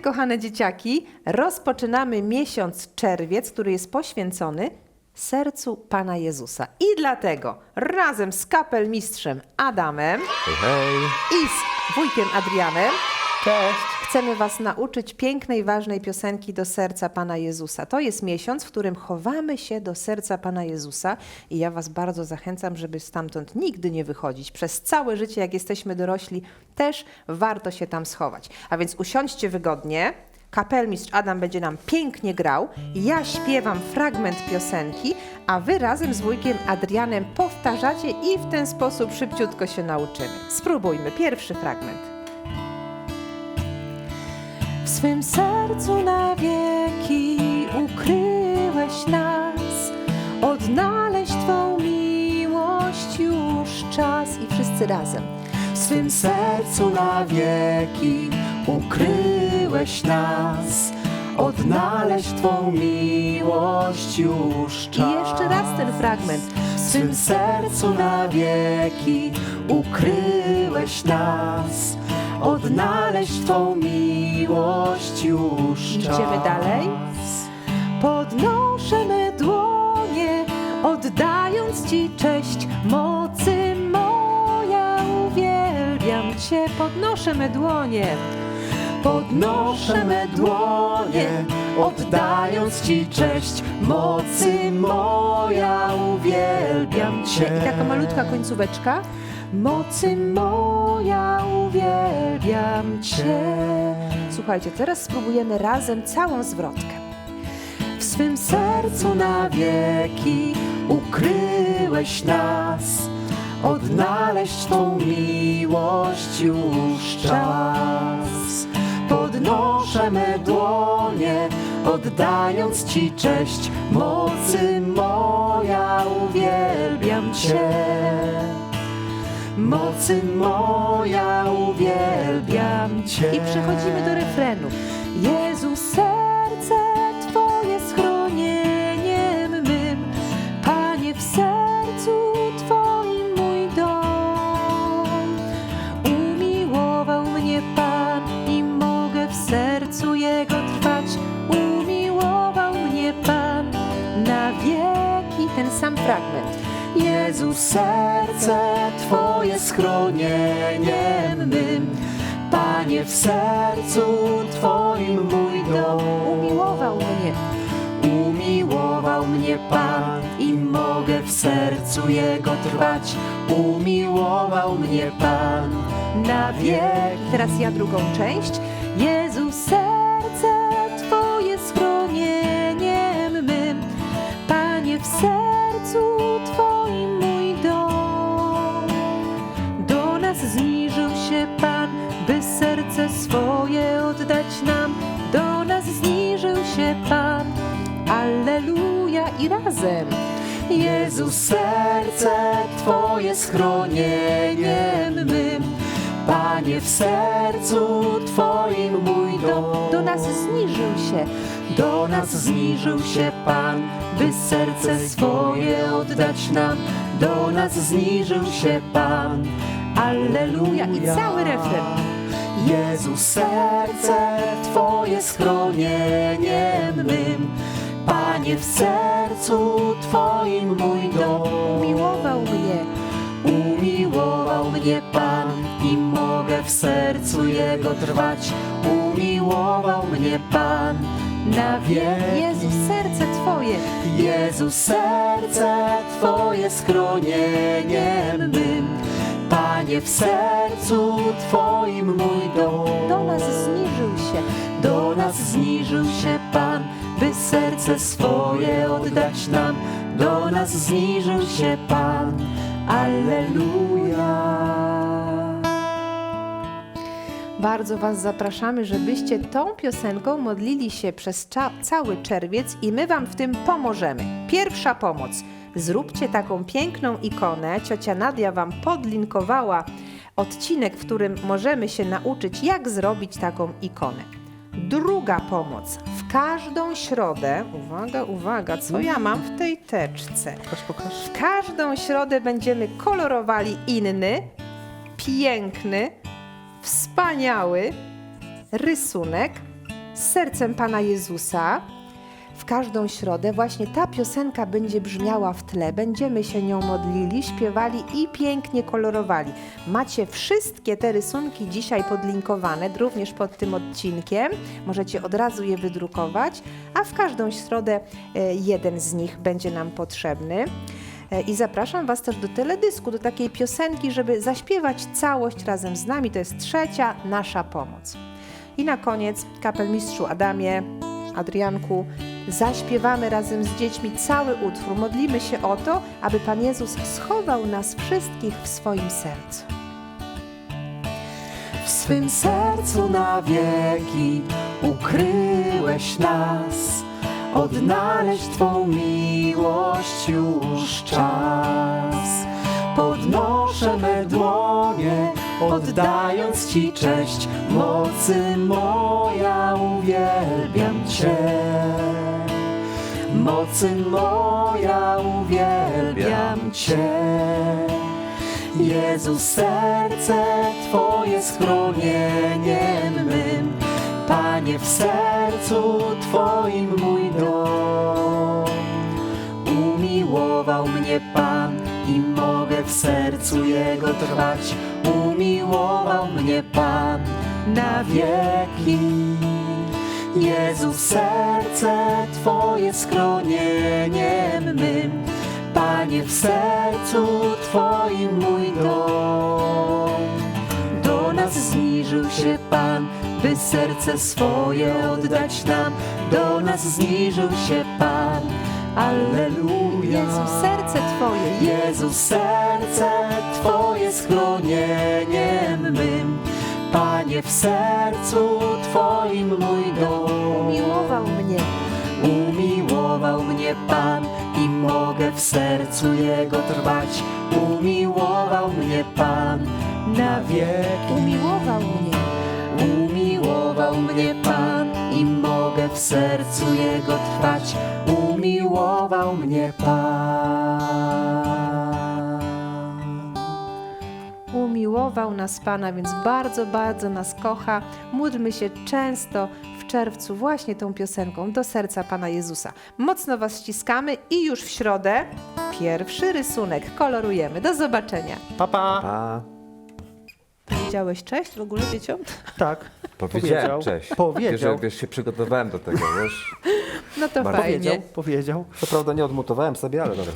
Kochane dzieciaki, rozpoczynamy miesiąc czerwiec, który jest poświęcony sercu Pana Jezusa. I dlatego razem z kapelmistrzem Adamem Hej, hej. i z wujkiem Adrianem Cześć. Chcemy Was nauczyć pięknej, ważnej piosenki do serca Pana Jezusa. To jest miesiąc, w którym chowamy się do serca Pana Jezusa i ja Was bardzo zachęcam, żeby stamtąd nigdy nie wychodzić. Przez całe życie, jak jesteśmy dorośli, też warto się tam schować. A więc usiądźcie wygodnie. Kapelmistrz Adam będzie nam pięknie grał. Ja śpiewam fragment piosenki, a wy razem z wujkiem Adrianem powtarzacie i w ten sposób szybciutko się nauczymy. Spróbujmy. Pierwszy fragment. W swym sercu na wieki ukryłeś nas, odnaleźć Twą miłość już czas i wszyscy razem. W swym sercu na wieki ukryłeś nas, Odnaleźć Twą miłość już I czas. jeszcze raz ten fragment. W swym sercu na wieki ukryłeś nas. Odnaleźć Twą miłość już czas. Idziemy dalej. Podnoszę me dłonie, oddając Ci cześć, mocy moja, uwielbiam Cię. Podnoszę me dłonie. Podnoszę me dłonie, oddając Ci cześć, mocy moja, uwielbiam Cię. I taka malutka końcóweczka. Mocy moja, uwielbiam Cię. Słuchajcie, teraz spróbujemy razem całą zwrotkę. W swym sercu na wieki ukryłeś nas, odnaleźć Tą miłość już czas. Podnoszę me dłonie, oddając Ci cześć, mocy moja, uwielbiam Cię. Mocy moja, uwielbiam Cię. I przechodzimy do refrenu. Jezu, serce Twoje schronieniem mym, Panie, w sercu Twoim mój dom. Umiłował mnie Pan i mogę w sercu Jego trwać. Umiłował mnie Pan na wieki. Ten sam fragment. Jezu, serce Twoje schronieniem mym, Panie, w sercu Twoim mój dom. Umiłował mnie. Umiłował mnie Pan i mogę w sercu Jego trwać. Umiłował mnie Pan na wieki. Teraz ja drugą część. Jezu, razem. Jezu, serce Twoje schronieniem mym, Panie, w sercu Twoim mój dom. Do nas zniżył się. Do nas zniżył się Pan, by serce swoje oddać nam. Do nas zniżył się Pan. Alleluja. I cały refren. Jezu, serce Twoje schronieniem mym. Panie, w sercu Twoim mój dom. Umiłował mnie. Umiłował mnie Pan i mogę w sercu Jego trwać. Umiłował mnie Pan na wieki. Jezu, serce Twoje. Jezu, serce Twoje schronieniem mym. Panie, w sercu Twoim mój dom. Do nas zniżył się. Do nas zniżył się Pan, by serce swoje oddać nam. Do nas zniżył się Pan. Alleluja. Bardzo Was zapraszamy, żebyście tą piosenką modlili się przez cały czerwiec i my Wam w tym pomożemy. Pierwsza pomoc. Zróbcie taką piękną ikonę. Ciocia Nadia Wam podlinkowała odcinek, w którym możemy się nauczyć, jak zrobić taką ikonę. Druga pomoc. W każdą środę, uwaga, uwaga, co ja mam w tej teczce? Pokaż, pokaż. W każdą środę będziemy kolorowali inny, piękny, wspaniały rysunek z sercem Pana Jezusa. W każdą środę właśnie ta piosenka będzie brzmiała w tle. Będziemy się nią modlili, śpiewali i pięknie kolorowali. Macie wszystkie te rysunki dzisiaj podlinkowane, również pod tym odcinkiem. Możecie od razu je wydrukować, a w każdą środę e, jeden z nich będzie nam potrzebny. E, I zapraszam Was też do teledysku, do takiej piosenki, żeby zaśpiewać całość razem z nami. To jest trzecia nasza pomoc. I na koniec, kapelmistrzu Adamie, Adrianku, zaśpiewamy razem z dziećmi cały utwór. Modlimy się o to, aby Pan Jezus schował nas wszystkich w swoim sercu. W swym sercu na wieki ukryłeś nas. Odnaleźć Twą miłość już czas. Podnoszę me dłonie, oddając Ci cześć. Mocy moja, uwielbiam Cię. Mocy moja, uwielbiam Cię. Jezus, serce Twoje schronieniem mym, Panie, w sercu Twoim mój dom. Umiłował mnie Pan i mogę w sercu Jego trwać. Umiłował mnie Pan na wieki. Jezus, serce Twoje schronieniem mym, Panie, w sercu Twoim mój dom. Do nas zniżył się Pan, by serce swoje oddać nam. Do nas zniżył się Pan, Alleluja. Jezu, serce Twoje, Jezus, serce Twoje schronieniem mym. Panie, w sercu Twoim mój dom. umiłował mnie. Umiłował mnie Pan i mogę w sercu Jego trwać. Umiłował mnie Pan na wieki. Umiłował mnie. Umiłował mnie Pan i mogę w sercu Jego trwać. Umiłował mnie Pan. Umiłował nas Pana, więc bardzo, bardzo nas kocha. Módlmy się często w czerwcu właśnie tą piosenką do serca Pana Jezusa. Mocno Was ściskamy i już w środę pierwszy rysunek kolorujemy. Do zobaczenia. Papa. A, Powiedziałeś cześć w ogóle dzieciom? Tak. Powiedział. cześć. Powiedział. Wiesz, wiesz, się przygotowałem do tego, wiesz. No to Bardzo fajnie. Powiedział, powiedział. Co prawda nie odmutowałem sobie, ale dobra.